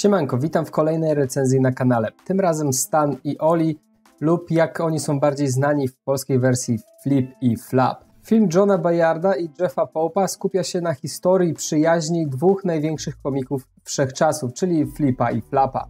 Siemanko, witam w kolejnej recenzji na kanale. Tym razem Stan i Oli lub jak oni są bardziej znani w polskiej wersji Flip i Flap. Film Johna Bayarda i Jeffa Pope'a skupia się na historii przyjaźni dwóch największych komików wszechczasów, czyli Flipa i Flapa.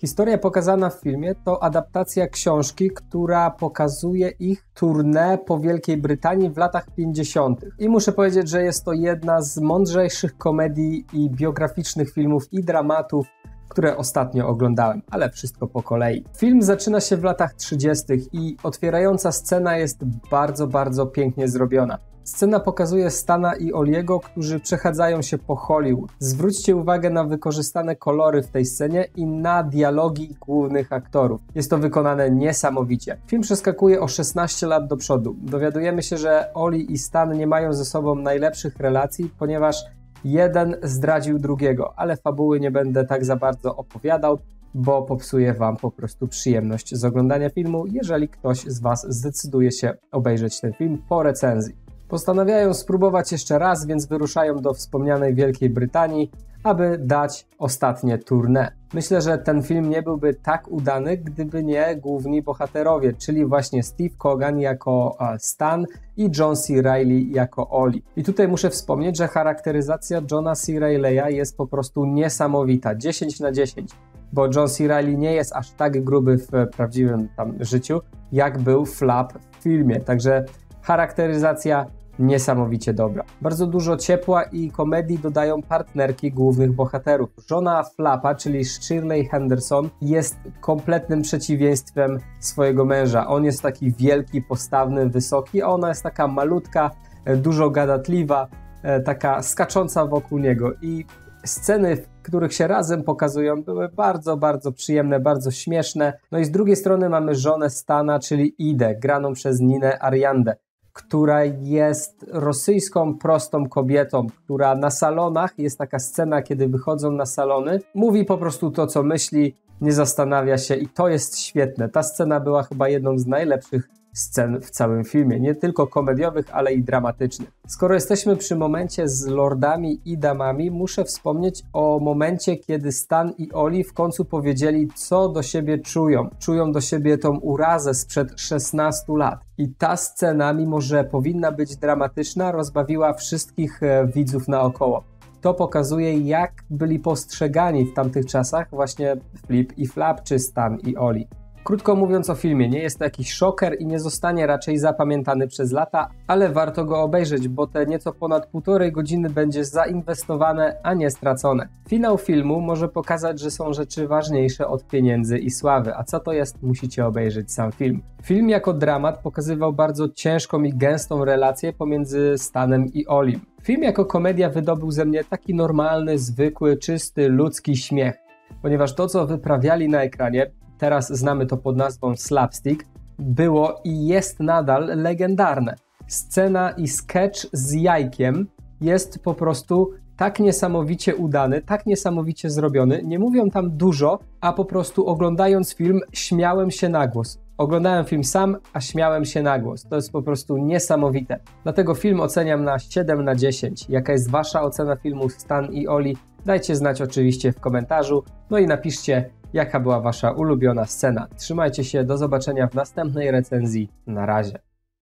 Historia pokazana w filmie to adaptacja książki, która pokazuje ich tournée po Wielkiej Brytanii w latach 50. I muszę powiedzieć, że jest to jedna z mądrzejszych komedii i biograficznych filmów i dramatów, które ostatnio oglądałem, ale wszystko po kolei. Film zaczyna się w latach 30. i otwierająca scena jest bardzo, bardzo pięknie zrobiona. Scena pokazuje Stana i Oliego, którzy przechadzają się po Hollywood. Zwróćcie uwagę na wykorzystane kolory w tej scenie i na dialogi głównych aktorów. Jest to wykonane niesamowicie. Film przeskakuje o 16 lat do przodu. Dowiadujemy się, że Oli i Stan nie mają ze sobą najlepszych relacji, ponieważ jeden zdradził drugiego, ale fabuły nie będę tak za bardzo opowiadał, bo popsuje Wam po prostu przyjemność z oglądania filmu, jeżeli ktoś z Was zdecyduje się obejrzeć ten film po recenzji. Postanawiają spróbować jeszcze raz, więc wyruszają do wspomnianej Wielkiej Brytanii, aby dać ostatnie tournée. Myślę, że ten film nie byłby tak udany, gdyby nie główni bohaterowie, czyli właśnie Steve Cogan jako Stan i John C. Reilly jako Oli. I tutaj muszę wspomnieć, że charakteryzacja Johna C. Reilly'a jest po prostu niesamowita, 10 na 10 bo John C. Reilly nie jest aż tak gruby w prawdziwym tam życiu, jak był Flap w filmie. Także charakteryzacja niesamowicie dobra. Bardzo dużo ciepła i komedii dodają partnerki głównych bohaterów. Żona Flapa, czyli Shirley Henderson, jest kompletnym przeciwieństwem swojego męża. On jest taki wielki, postawny, wysoki, a ona jest taka malutka, e, dużo gadatliwa, e, taka skacząca wokół niego. I sceny, w których się razem pokazują, były bardzo, bardzo przyjemne, bardzo śmieszne. No i z drugiej strony mamy żonę Stana, czyli Idę, graną przez Ninę Ariandę która jest rosyjską prostą kobietą, która na salonach, jest taka scena, kiedy wychodzą na salony, mówi po prostu to, co myśli, nie zastanawia się i to jest świetne. Ta scena była chyba jedną z najlepszych scen w całym filmie, nie tylko komediowych, ale i dramatycznych. Skoro jesteśmy przy momencie z lordami i damami, muszę wspomnieć o momencie, kiedy Stan i Oli w końcu powiedzieli, co do siebie czują. Czują do siebie tą urazę sprzed 16 lat. I ta scena, mimo że powinna być dramatyczna, rozbawiła wszystkich e, widzów naokoło. To pokazuje, jak byli postrzegani w tamtych czasach właśnie Flip i Flap, czy Stan i Oli. Krótko mówiąc o filmie, nie jest to jakiś szoker i nie zostanie raczej zapamiętany przez lata, ale warto go obejrzeć, bo te nieco ponad półtorej godziny będzie zainwestowane, a nie stracone. Finał filmu może pokazać, że są rzeczy ważniejsze od pieniędzy i sławy, a co to jest, musicie obejrzeć sam film. Film jako dramat pokazywał bardzo ciężką i gęstą relację pomiędzy Stanem i Olim. Film jako komedia wydobył ze mnie taki normalny, zwykły, czysty, ludzki śmiech ponieważ to, co wyprawiali na ekranie, teraz znamy to pod nazwą slapstick, było i jest nadal legendarne. Scena i sketch z jajkiem jest po prostu tak niesamowicie udany, tak niesamowicie zrobiony. Nie mówią tam dużo, a po prostu oglądając film śmiałem się na głos. Oglądałem film sam, a śmiałem się na głos. To jest po prostu niesamowite. Dlatego film oceniam na 7 na 10. Jaka jest Wasza ocena filmu Stan i Oli? Dajcie znać oczywiście w komentarzu. No i napiszcie, jaka była Wasza ulubiona scena. Trzymajcie się, do zobaczenia w następnej recenzji. Na razie.